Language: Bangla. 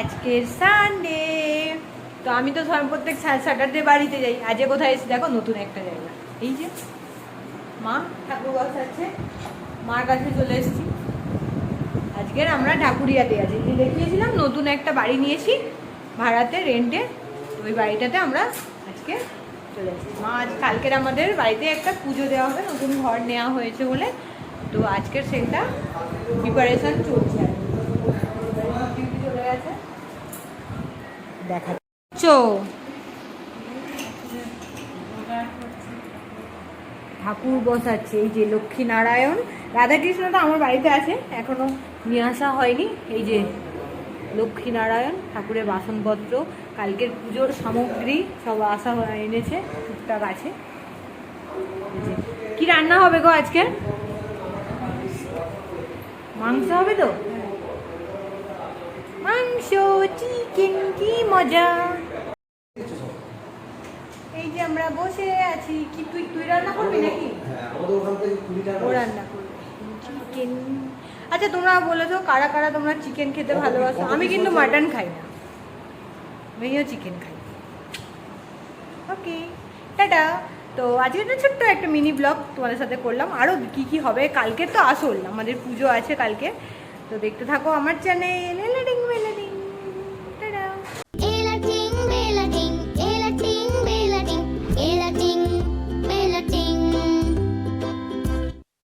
আজকের সানডে তো আমি তো প্রত্যেক স্যাটারডে বাড়িতে যাই। আজকে কোথায় এসেছি দেখো নতুন একটা জায়গা। এই যে, মা ঠাকুর আছে মার কাছে চলে এসেছি। আজকের আমরা ঠাকুরিয়াতে আছি। দেখিয়েছিলাম, নতুন একটা বাড়ি নিয়েছি ভাড়াতে রেন্টে ওই বাড়িটাতে আমরা আজকে চলে এসেছি। মা, আজ কালকের আমাদের বাড়িতে একটা পুজো দেওয়া হবে, নতুন ঘর নেওয়া হয়েছে বলে। তো আজকের সেটা প্রিপারেশন চলছে আর কি। ডিউটি চলে গেছে দেখা চো। ঠাকুর বসাচ্ছে এই যে লক্ষ্মী নারায়ণ। রাধাকৃষ্ণ তো আমার বাড়িতে আছে এখনও নিয়ে আসা হয়নি। এই যে লক্ষ্মী নারায়ণ ঠাকুরের বাসনপত্র কালকের পুজোর সামগ্রী সব আসা হয়ে এনেছে টুকটাক আছে। কি রান্না হবে গো আজকে? মাংস হবে তো? মাংস চিকেন কি মজা? এই যে আমরা বসে আছি কি তুই তুই রান্না করবি নাকি? হ্যাঁ, ও রান্না করবে। চিকেন। আচ্ছা তোমরা বলেছ কারা কারা তোমরা চিকেন খেতে ভালোবাসো? আমি কিন্তু মাটন খাই না। আমিও চিকেন খাই। Okay tata. তো আজকে একটা ছোট্ট একটা মিনি ব্লগ তোমাদের সাথে করলাম। আরও কি কি হবে? কালকে তো আসল আমাদের পুজো আছে কালকে। তো দেখতে থাকো আমার চ্যানেল